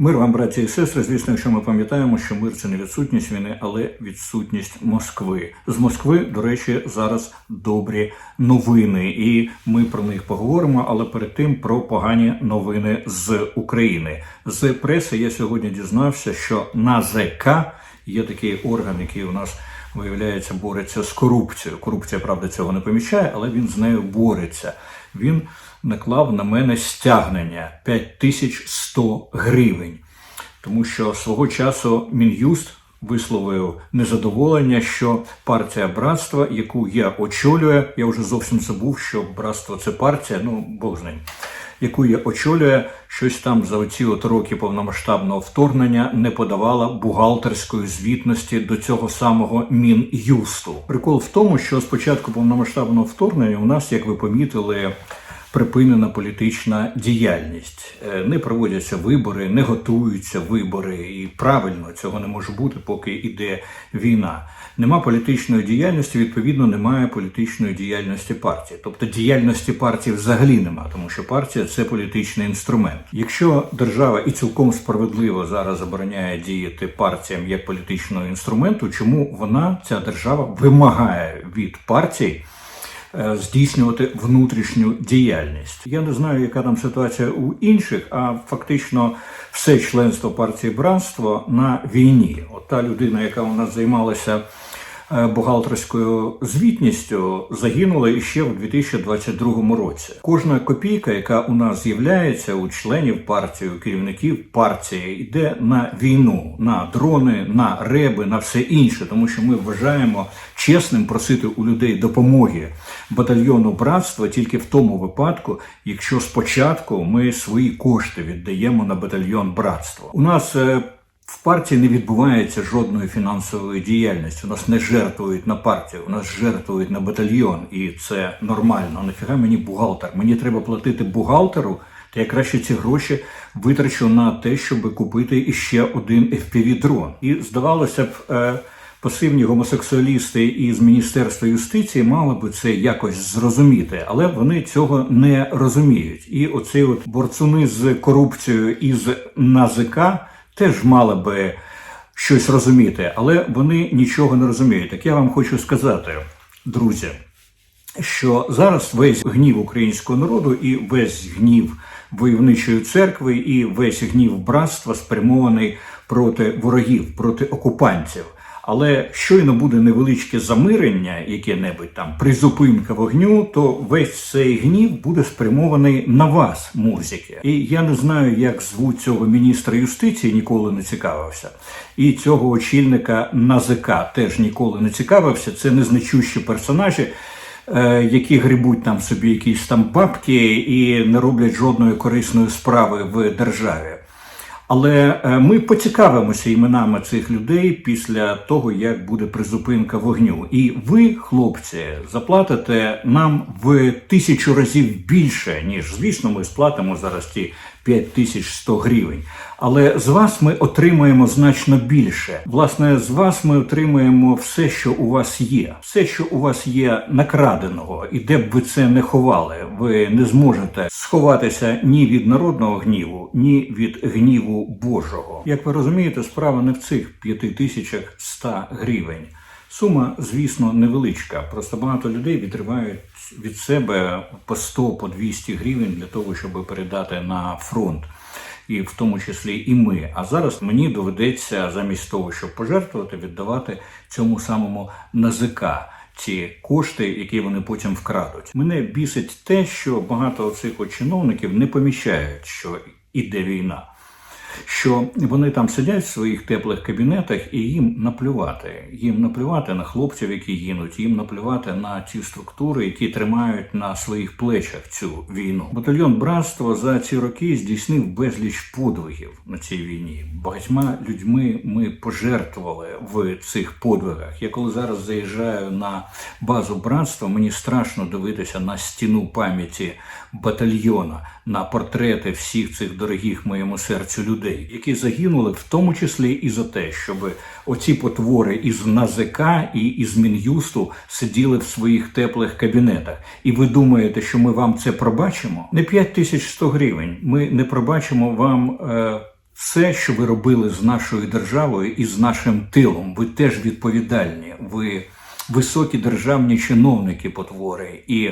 Мир вам, браті і сестри. Звісно, якщо ми пам'ятаємо, що мир це не відсутність війни, але відсутність Москви. З Москви, до речі, зараз добрі новини, і ми про них поговоримо. Але перед тим про погані новини з України. З преси я сьогодні дізнався, що НАЗК є такий орган, який у нас. Виявляється, бореться з корупцією. Корупція, правда, цього не помічає, але він з нею бореться. Він наклав на мене стягнення 5100 гривень, тому що свого часу Мін'юст висловив незадоволення, що партія братства, яку я очолюю, я вже зовсім забув, що братство це партія, ну Бог з ним, яку я очолюю, щось там за оці от роки повномасштабного вторгнення не подавала бухгалтерської звітності до цього самого Мін'юсту. Прикол в тому, що з початку повномасштабного вторгнення у нас, як ви помітили, припинена політична діяльність. Е, Не проводяться вибори, не готуються вибори, і правильно цього не може бути, поки йде війна. Нема політичної діяльності, відповідно, немає політичної діяльності партії. Тобто діяльності партії взагалі нема, тому що партія це політичний інструмент. Якщо держава і цілком справедливо зараз забороняє діяти партіям як політичного інструменту, чому вона ця держава вимагає від партій? Е, здійснювати внутрішню діяльність. Я не знаю, яка там ситуація у інших, а фактично все членство партії братство на війні. От та людина, яка у нас займалася бухгалтерською звітністю, загинула іще в 2022 році. Кожна копійка, яка у нас з'являється у членів партії, у керівників партії, йде на війну, на дрони, на реби, на все інше, тому що ми вважаємо чесним просити у людей допомоги батальйону братства тільки в тому випадку, якщо спочатку ми свої кошти віддаємо на батальйон братства. У нас е, в партії не відбувається жодної фінансової діяльності. У нас не жертвують на партію, у нас жертвують на батальйон, і це нормально. Нафіга мені бухгалтер? Мені треба платити бухгалтеру. То я краще ці гроші витрачу на те, щоб купити іще один FPV-дрон. І здавалося б, е, пасивні гомосексуалісти із Міністерства юстиції мали би це якось зрозуміти, але вони цього не розуміють. І оці от борцуни з корупцією із НАЗК теж мали би щось розуміти, але вони нічого не розуміють. Так я вам хочу сказати, друзі, що зараз весь гнів українського народу і весь гнів войовничої церкви і весь гнів братства спрямований проти ворогів, проти окупантів. Але щойно буде невеличке замирення, яке-небудь там призупинка вогню, то весь цей гнів буде спрямований на вас, мурзики. І я не знаю, як звуть цього міністра юстиції, ніколи не цікавився. І цього очільника НАЗК теж ніколи не цікавився. Це незначущі персонажі. е, Які грибуть там собі якісь там бабки і не роблять жодної корисної справи в державі. Але е, ми поцікавимося іменами цих людей після того, як буде призупинка вогню. І ви, хлопці, заплатите нам в тисячу разів більше, ніж звісно, ми сплатимо зараз ті 5100 гривень. Але з вас ми отримаємо значно більше. Власне, з вас ми отримаємо все, що у вас є, все, що у вас є накраденого, і де б ви це не ховали, ви не зможете сховатися ні від народного гніву, ні від гніву Божого. Як ви розумієте, справа не в цих 5100 гривень. Сума, звісно, невеличка. Просто багато людей відривають від себе по 100, по 200 гривень для того, щоб передати на фронт. І в тому числі і ми. А зараз мені доведеться замість того, щоб пожертвувати, віддавати цьому самому НАЗК ці кошти, які вони потім вкрадуть. Мене бісить те, що багато цих чиновників не помічають, що іде війна що вони там сидять в своїх теплих кабінетах і їм наплювати. Їм наплювати на хлопців, які гинуть, їм наплювати на ті структури, які тримають на своїх плечах цю війну. Батальйон братства за ці роки здійснив безліч подвигів на цій війні. Багатьма людьми ми пожертвували в цих подвигах. Я коли зараз заїжджаю на базу братства, мені страшно дивитися на стіну пам'яті батальйона, на портрети всіх цих дорогих моєму серцю людей, які загинули, в тому числі і за те, щоб оці потвори із НАЗК і із Мін'юсту сиділи в своїх теплих кабінетах. І ви думаєте, що ми вам це пробачимо? Не 5100 гривень. Ми не пробачимо вам. Е- Все, що ви робили з нашою державою і з нашим тилом, ви теж відповідальні. Ви високі державні чиновники потвори. І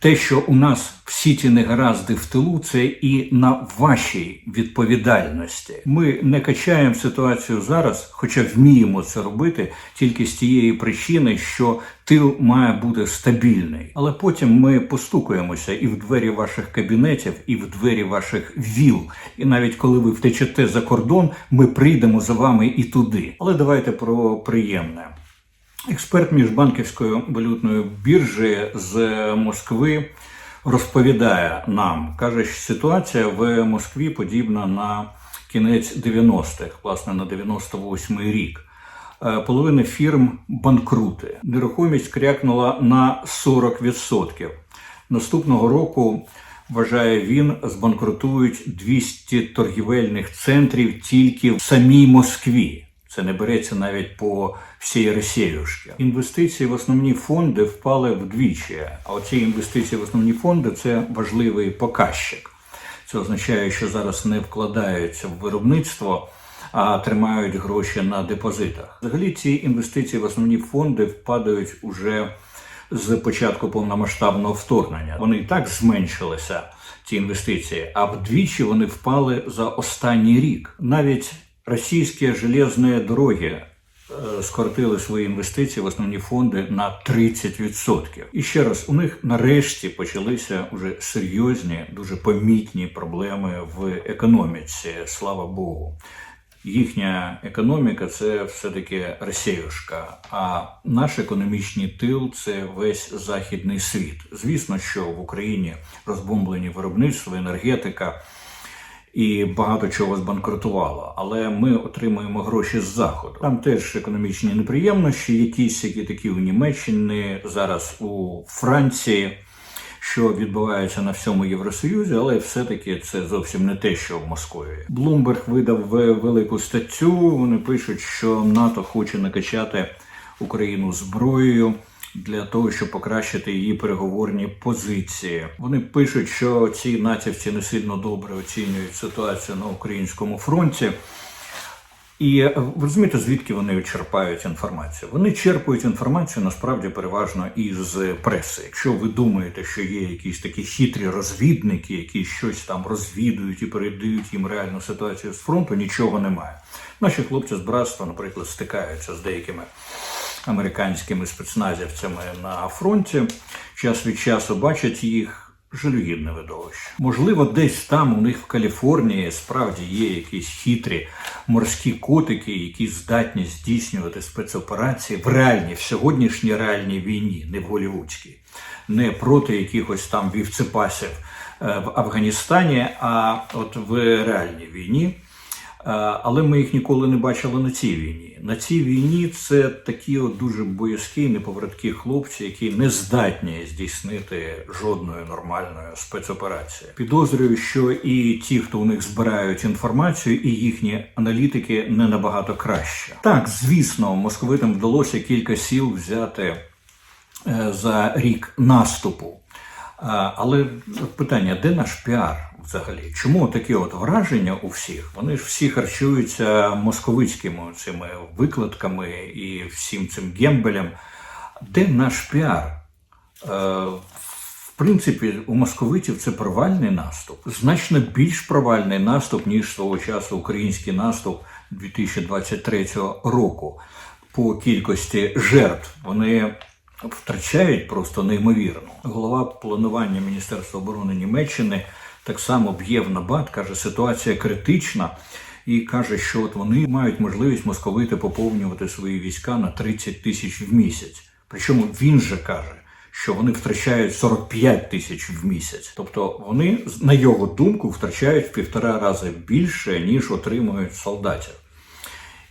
те, що у нас всі ці негаразди в тилу, це і на вашій відповідальності. Ми не качаємо ситуацію зараз, хоча вміємо це робити тільки з тієї причини, що тил має бути стабільний. Але потім ми постукаємося і в двері ваших кабінетів, і в двері ваших віл. І навіть коли ви втечете за кордон, ми прийдемо за вами і туди. Але давайте про приємне. Експерт міжбанківської валютної біржі з Москви розповідає нам, каже, що ситуація в Москві подібна на кінець 90-х, власне, на 98-й рік. Е, Половина фірм банкрути. Нерухомість крякнула на 40%. Наступного року, вважає він, збанкрутують 200 торгівельних центрів тільки в самій Москві. Це не береться навіть по всій Росіюшки. Інвестиції в основні фонди впали вдвічі. А оці інвестиції в основні фонди це важливий показчик. Це означає, що зараз не вкладаються в виробництво, а тримають гроші на депозитах. Взагалі ці інвестиції в основні фонди впадають уже з початку повномасштабного вторгнення. Вони і так зменшилися, ці інвестиції, а вдвічі вони впали за останній рік. Навіть російські железні дороги скоротили свої інвестиції в основні фонди на 30%. І ще раз, у них нарешті почалися вже серйозні, дуже помітні проблеми в економіці. Слава Богу. Їхня економіка це все-таки Росіюшка, а наш економічний тил це весь західний світ. Звісно, що в Україні розбомблені виробництво, енергетика і багато чого збанкрутувало. Але ми отримуємо гроші з заходу. Там теж економічні неприємності, якісь які такі у Німеччині, зараз у Франції. Що відбувається на всьому Євросоюзі, але все-таки це зовсім не те, що в Москві. Блумберг видав велику статтю. Вони пишуть, що НАТО хоче накачати Україну зброєю для того, щоб покращити її переговорні позиції. Вони пишуть, що ці натівці не сильно добре оцінюють ситуацію на українському фронті. І е, ви розумієте, звідки вони черпають інформацію? Вони черпають інформацію насправді переважно із преси. Якщо ви думаєте, що є якісь такі хитрі розвідники, які щось там розвідують і передають їм реальну ситуацію з фронту, нічого немає. Наші хлопці з братства, наприклад, стикаються з деякими американськими спецназівцями на фронті. Час від часу бачать їх. Жалюгідне видовище. Можливо, десь там у них в Каліфорнії справді є якісь хитрі морські котики, які здатні здійснювати спецоперації в реальній, в сьогоднішній реальній війні, не в голівудській, не проти якихось там вівцепасів е, в Афганістані, а от в реальній війні. Е, Але ми їх ніколи не бачили на цій війні. На цій війні це такі от дуже боязкі, неповороткі хлопці, які не здатні здійснити жодної нормальної спецоперації. Підозрюю, що і ті, хто у них збирають інформацію, і їхні аналітики не набагато краще. Так, звісно, московитам вдалося кілька сіл взяти е, за рік наступу. А, Але питання, де наш піар взагалі? Чому такі от враження у всіх? Вони ж всі харчуються московицькими цими викладками і всім цим гембелем. Де наш піар? Е, В принципі, у московитів це провальний наступ, значно більш провальний наступ, ніж свого часу український наступ 2023 року. По кількості жертв вони втрачають просто неймовірно. Голова планування Міністерства оборони Німеччини так само б'є в набат, каже, ситуація критична. І каже, що от вони мають можливість московити поповнювати свої війська на 30 тисяч в місяць. Причому він же каже, що вони втрачають 45 тисяч в місяць. Тобто вони, на його думку, втрачають в півтора рази більше, ніж отримують солдатів.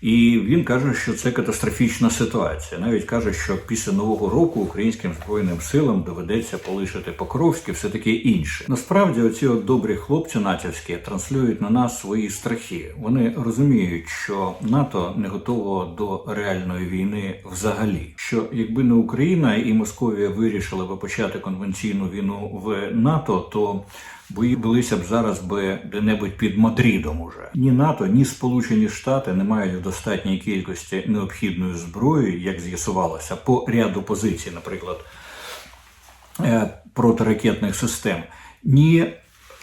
І він каже, що це катастрофічна ситуація. Навіть каже, що після нового року українським збройним силам доведеться полишити Покровське, все таке інше. Насправді, оці от добрі хлопці натівські транслюють на нас свої страхи. Вони розуміють, що НАТО не готово до реальної війни взагалі. Що якби не Україна і Московія вирішили би почати конвенційну війну в НАТО, то бої велися б зараз би де-небудь під Мадридом уже. Ні НАТО, ні Сполучені Штати не мають в достатній кількості необхідної зброї, як з'ясувалося, по ряду позицій, наприклад, е, протиракетних систем, ні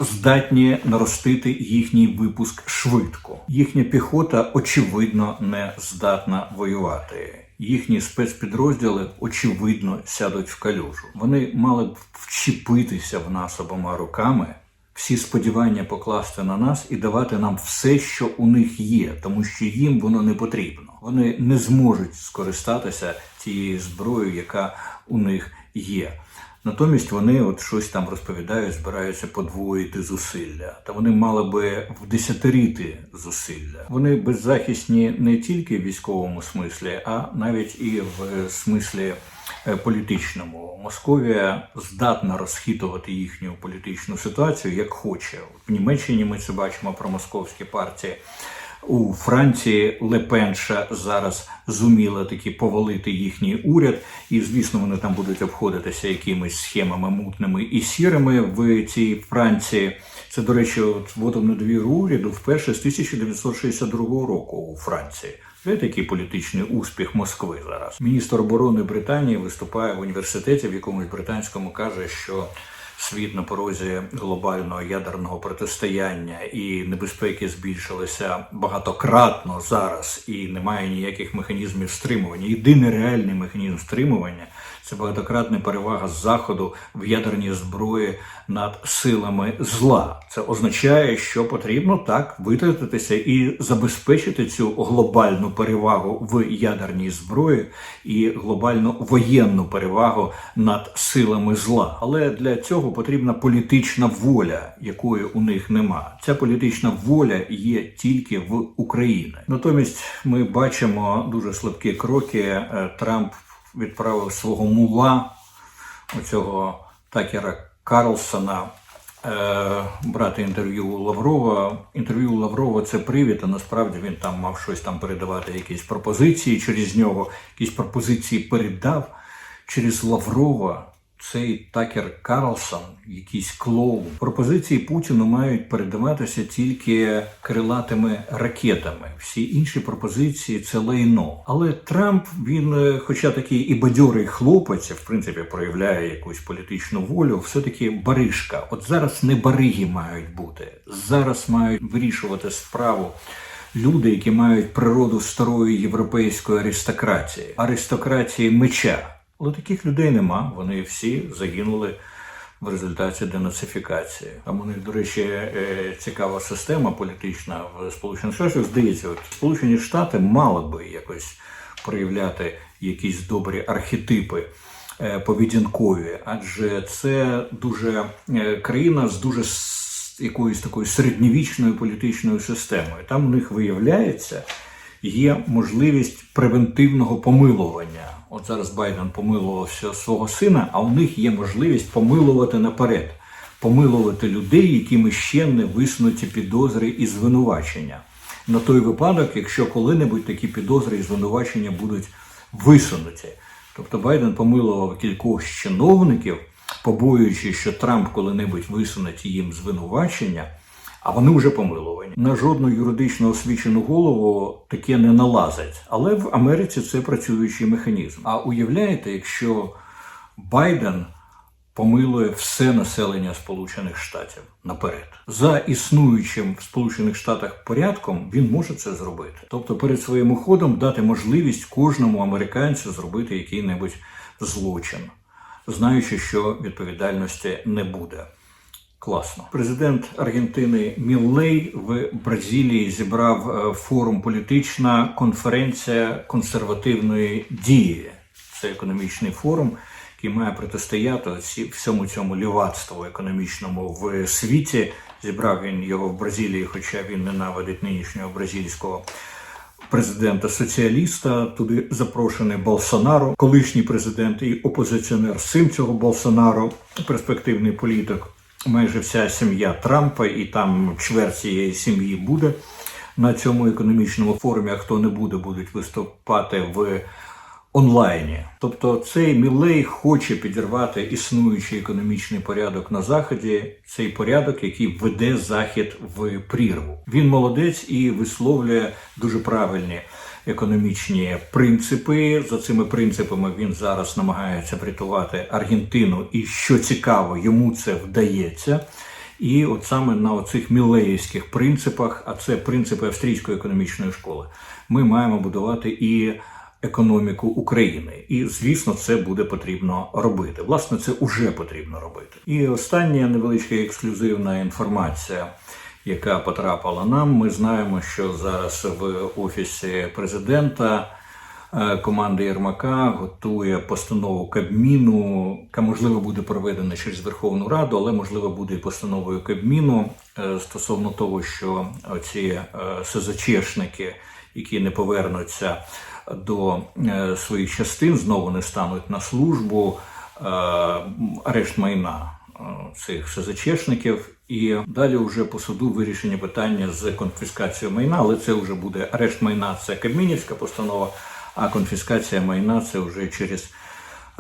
здатні наростити їхній випуск швидко. Їхня піхота очевидно не здатна воювати. Їхні спецпідрозділи очевидно сядуть в калюжу. Вони мали б вчепитися в нас обома руками, всі сподівання покласти на нас і давати нам все, що у них є, тому що їм воно не потрібно. Вони не зможуть скористатися тією зброєю, яка у них є. Натомість вони от щось там розповідають, збираються подвоїти зусилля. Та вони мали би вдесятеріти зусилля. Вони беззахисні не тільки в військовому смислі, а навіть і в смислі е, політичному. Московія здатна розхитувати їхню політичну ситуацію як хоче. В Німеччині ми це бачимо про московські партії. У Франції Лепенша зараз зуміла таки повалити їхній уряд, і звісно, вони там будуть обходитися якимись схемами мутними і сірими в цій Франції. Це, до речі, от вводом недовіру уряду вперше з 1962 року у Франції. Це такий політичний успіх Москви зараз. Міністр оборони Британії виступає в університеті, в якомусь британському каже, що світ на порозі глобального ядерного протистояння і небезпеки збільшилися багатократно зараз, і немає ніяких механізмів стримування. Єдиний реальний механізм стримування це багатократна перевага заходу в ядерній зброї над силами зла. Це означає, що потрібно так витратитися і забезпечити цю глобальну перевагу в ядерній зброї і глобальну воєнну перевагу над силами зла. Але для цього потрібна політична воля, якої у них нема. Ця політична воля є тільки в Україні. Натомість ми бачимо дуже слабкі кроки. Е, Трамп відправив свого мула, оцього Такера Карлсона, е, брати інтерв'ю у Лаврова. Інтерв'ю у Лаврова це привід, а насправді він там мав щось там передавати, якісь пропозиції через нього, якісь пропозиції передав через Лаврова. Цей Такер Карлсон, якийсь клоун. Пропозиції Путіну мають передаватися тільки крилатими ракетами. Всі інші пропозиції це лайно. Але Трамп, він, е, хоча такий і бадьорий хлопець, в принципі, проявляє якусь політичну волю, все-таки баришка. От зараз не бариги мають бути. Зараз мають вирішувати справу. Люди, які мають природу старої європейської аристократії, аристократії меча. Але таких людей нема. Вони всі загинули в результаті денацифікації. Там у них, до речі, е, цікава система політична в Сполучених Штатах. Здається, от Сполучені Штати мали би якось проявляти якісь добрі архетипи. е, Поведінкові, адже це дуже е, країна з дуже якоюсь такою середньовічною політичною системою. Там у них виявляється, є можливість превентивного помилування. От зараз Байден помилував ся- свого сина, а у них є можливість помилувати наперед, помилувати людей, якими ще не висунуті підозри і звинувачення. На той випадок, якщо коли-небудь такі підозри і звинувачення будуть висунуті. Тобто Байден помилував кількох чиновників, побоюючись, що Трамп коли-небудь висуне їм звинувачення, а вони вже помилувані. На жодну юридично освічену голову таке не налазить. Але в Америці це працюючий механізм. А уявляєте, якщо Байден помилує все населення Сполучених Штатів наперед. За існуючим в Сполучених Штатах порядком він може це зробити. Тобто перед своїм уходом дати можливість кожному американцю зробити який-небудь злочин, знаючи, що відповідальності не буде. Класно. Президент Аргентини Міллей в Бразилії зібрав е, форум політична конференція консервативної дії. Це економічний форум, який має протистояти всьому цьому лівацтву економічному в світі. Зібрав він його в Бразилії, хоча він ненавидить нинішнього бразильського президента соціаліста. Туди запрошений Болсонаро, колишній президент і опозиціонер син цього Болсонаро, перспективний політик. Майже вся сім'я Трампа, і там чверть цієї сім'ї буде на цьому економічному форумі. А хто не буде, будуть виступати в онлайні. Тобто цей Мілей хоче підірвати існуючий економічний порядок на заході, цей порядок, який веде захід в прірву. Він молодець і висловлює дуже правильні економічні принципи. За цими принципами він зараз намагається врятувати Аргентину, і що цікаво, йому це вдається. І от саме на оцих мілеївських принципах, а це принципи австрійської економічної школи, ми маємо будувати і економіку України. І звісно, це буде потрібно робити. Власне, це вже потрібно робити. І остання невеличка ексклюзивна інформація. Яка потрапила нам, ми знаємо, що зараз в офісі президента е, команда Єрмака готує постанову Кабміну, яка можливо буде проведена через Верховну Раду, але можливо буде і постановою Кабміну е, стосовно того, що ці е, СЗЧшники, які не повернуться до своїх частин, знову не стануть на службу, арешт майна цих СЗЧшників. І далі вже по суду вирішення питання з конфіскацією майна, але це вже буде арешт майна, це Кабмінівська постанова, а конфіскація майна це вже через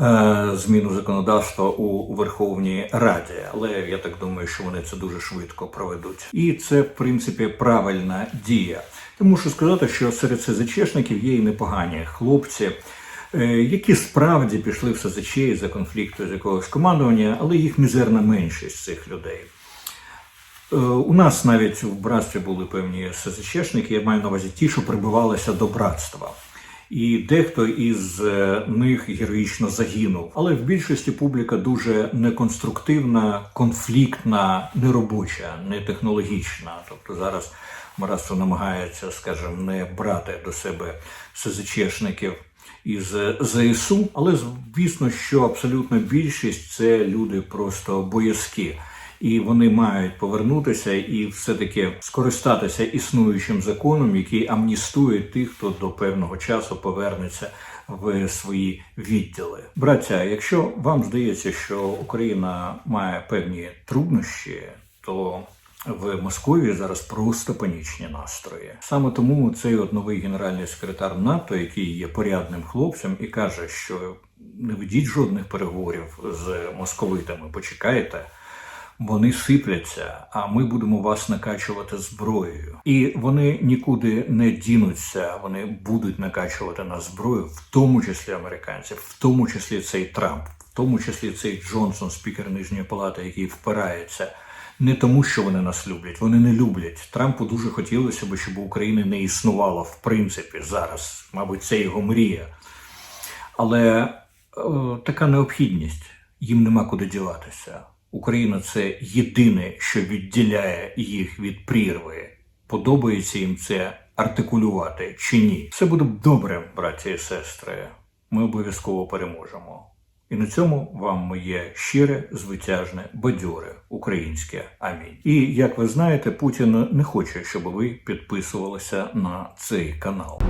е, зміну законодавства у Верховній Раді. Але я так думаю, що вони це дуже швидко проведуть. І це, в принципі, правильна дія. Тому мушу сказати, що серед СЗЧшників є і непогані хлопці. е, Які справді пішли в СЗЧ за конфлікту з якогось командування, але їх мізерна меншість цих людей. Е, У нас навіть в братстві були певні СЗЧшники, я маю на увазі ті, що прибивалися до братства. І дехто із е, них героїчно загинув. Але в більшості публіка дуже неконструктивна, конфліктна, неробоча, не технологічна. Тобто зараз братство намагається, скажімо, не брати до себе СЗЧшників із ЗСУ, але звісно, що абсолютна більшість це люди просто боязкі. І вони мають повернутися і все-таки скористатися існуючим законом, який амністує тих, хто до певного часу повернеться в свої відділи. Браття, якщо вам здається, що Україна має певні труднощі, то в Москві зараз просто панічні настрої. Саме тому цей от новий генеральний секретар НАТО, який є порядним хлопцем, і каже, що не ведіть жодних переговорів з московитами, почекайте. Вони сипляться, а ми будемо вас накачувати зброєю. І вони нікуди не дінуться. Вони будуть накачувати на зброю, в тому числі американців, в тому числі цей Трамп, в тому числі цей Джонсон, спікер нижньої палати, який впирається. Не тому, що вони нас люблять, вони не люблять. Трампу дуже хотілося б, щоб України не існувало в принципі зараз. Мабуть, це його мрія. Але е, така необхідність їм нема куди діватися. Україна це єдине, що відділяє їх від прірви. Подобається їм це артикулювати чи ні. Все буде добре, браті і сестри. Ми обов'язково переможемо. І на цьому вам моє щире, звитяжне, бадьоре українське амінь. І як ви знаєте, Путін не хоче, щоб ви підписувалися на цей канал.